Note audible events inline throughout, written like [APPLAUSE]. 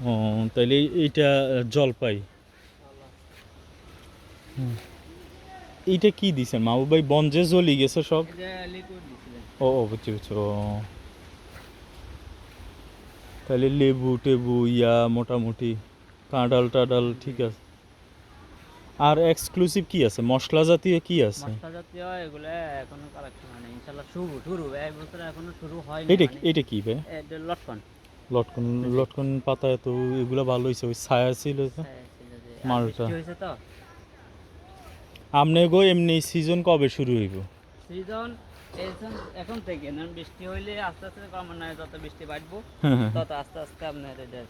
ও তাহলে এইটা জলপাই। হুম। এইটা কি দিছেন? মা ভাই বঞ্জে জ্বলি গেছে সব? ও ও বুঝছি বুঝছি ও। তাহলে লেবু টেবু ইয়া মোটামুটি। কাঁডাল টাডাল ঠিক আছে। আর এক্সক্লুসিভ কি আছে? মশলা জাতীয় কি আছে? মশলা জাতীয় এগুলো এখনও কালেকশন হয়নি। ইনশাল্লাহ শুরু শুরু। এক বছর এখনও শুরু হয়নি এটা মানে, এটা কি ভাই? লটকন। লটকন লটকন পাতা এত এগুলো ভালো হয়েছে ওই ছায়া ছিল তো। মালটা। তো। আমনে গো এমনি সিজন কবে শুরু হইব? সিজন এখন থেকে না বৃষ্টি হইলে আস্তে আস্তে নয় যত বৃষ্টি বাড়বো হ্যাঁ। তত আস্তে আস্তে আপনার এটা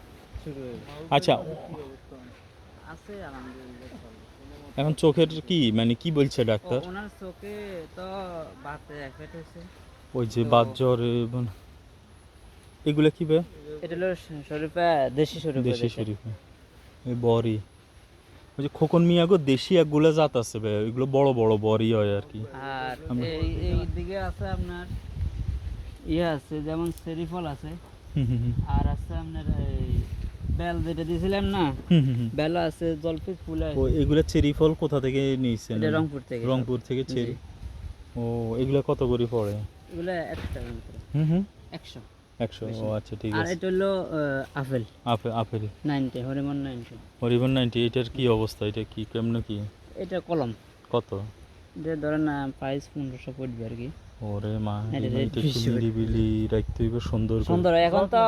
শুরু হইবে। আচ্ছা। আছে আলহামদুলিল্লাহ এখন চোখের কি মানে কি বলছে ডাক্তার? ওনার চোখে তো বাতে এফেক্ট হয়েছে ওই যে বাদ জ্বর এগুলা কি ভাই এটা হলো শরীফা দেশি শরীফা দেশি। শরীফে। বড়ি। ওই যে খোকন মিয়া গো দেশি একগুলো জাত আছে ভাই এগুলো বড় বড় বড়ি হয় আর কি। আর এই এই দিকে আছে আপনার ইয়ে আছে যেমন সেরিফল আছে। আর আছে আপনার এই বেল যেটা দিয়েছিলাম না। বেল আছে জলপি ফুল আছে। ও এগুলা চেরি ফল কোথা থেকে নিয়েছেন? এটা রংপুর থেকে। রংপুর থেকে। চেরি ও এগুলা কত করে পড়ে? এগুলো একশো টাকা করে হুম হুম। একশো। একশো ও আচ্ছা ঠিক আর এটা হলো apple. Apple apple. Ninety Hariman ninety. Hariman ninety এটার কি অবস্থা? এটা কি কেমন কি? এটা কলম। কত? এটা ধরেন প্রাইস পনেরোশো পড়বে আর কি। ওরে মা এটা এটা red একটু fish wood। নিরিবিলি রাখতে হইবে সুন্দর সুন্দর এখন তো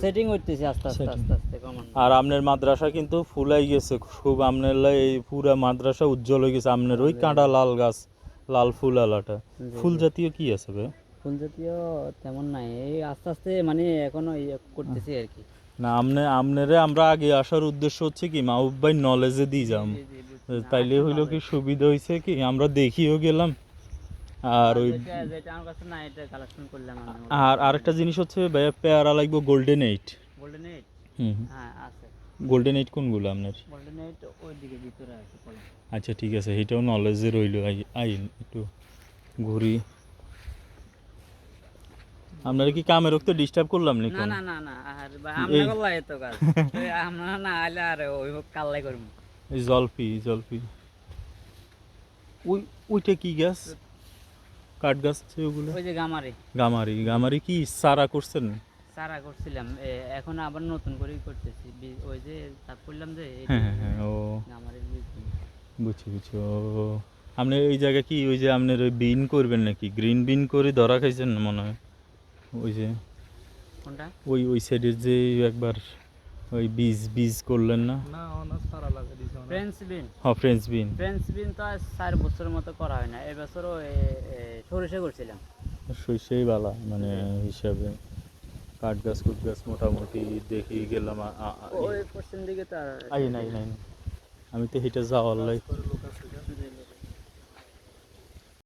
সেটিং হইতেছে। আস্তে আস্তে আস্তে আস্তে কমান আর আপনার মাদ্রাসা কিন্তু ফুলাই গেছে খুব আপনার লাই এই পুরা মাদ্রাসা উজ্জ্বল হয়ে গেছে। আপনার ওই কাঁটা লাল গাছ লাল ফুল আলাটা। ফুল জাতীয় কি আছে ভাই? ফুল জাতীয় তেমন নাই। এই আস্তে আস্তে মানে এখনও করতেছি আর কি না আমনে আমনেরে আমরা আগে আসার উদ্দেশ্য হচ্ছে কি মাহবুব ভাই নলেজে দিয়ে যাম। তাইলে হইল কি সুবিধা হয়েছে কি আমরা দেখিও গেলাম। আর ওই আর আরেকটা জিনিস হচ্ছে ভাইয়া পেয়ারা লাগবে গোল্ডেন এইট গোল্ডেন এইট হুম হ্যাঁ আছে। গোল্ডেন এইট কোনগুলো আপনার? গোল্ডেন এইট ওই দিকে ভিতরে আছে আচ্ছা ঠিক আছে এটাও নলেজে রইল। আইন একটু ঘুরি। আপনারা কি কামের রক্ত ডিস্টার্ব করলাম নি না না না আর আমরা করলাই এত কাজ। [LAUGHS] আমরা না আইলে আর ওই কাল্লাই করব। এই জলপি জলপি ওই ওইটা কি গাছ? কাঠ গাছ আছে ওগুলো? ওই যে গামারি। গামারি গামারি কি সারা করছেন? সারা করছিলাম এখন আবার নতুন করে করতেছি। ওই যে তাপ করলাম যে হ্যাঁ হ্যাঁ হ্যাঁ ও। গামারির বীজ। দিয়ে। বুঝছি বুঝছি ও আপনি এই জায়গা কি ওই যে আপনার ওই বিন করবেন নাকি? গ্রিন বিন করে ধরা খাইছেন মনে হয়? ওই যে ওই ওই সাইডের যে একবার ওই বীজ বীজ করলেন না? ফ্রেঞ্চ বিন হ্যাঁ ফ্রেঞ্চ বিন ফ্রেঞ্চ বিন তো আর চার বছরের মতো করা হয় না। এবছরও সরিষা করছিলাম। সেই বালা মানে হিসাবে কাঠ গাছ কুট গাছ মোটামুটি দেখি গেলাম ওই পশ্চিম দিকে তো আর আই নাই নাই। আমি তো হেঁটে যাওয়ার লাই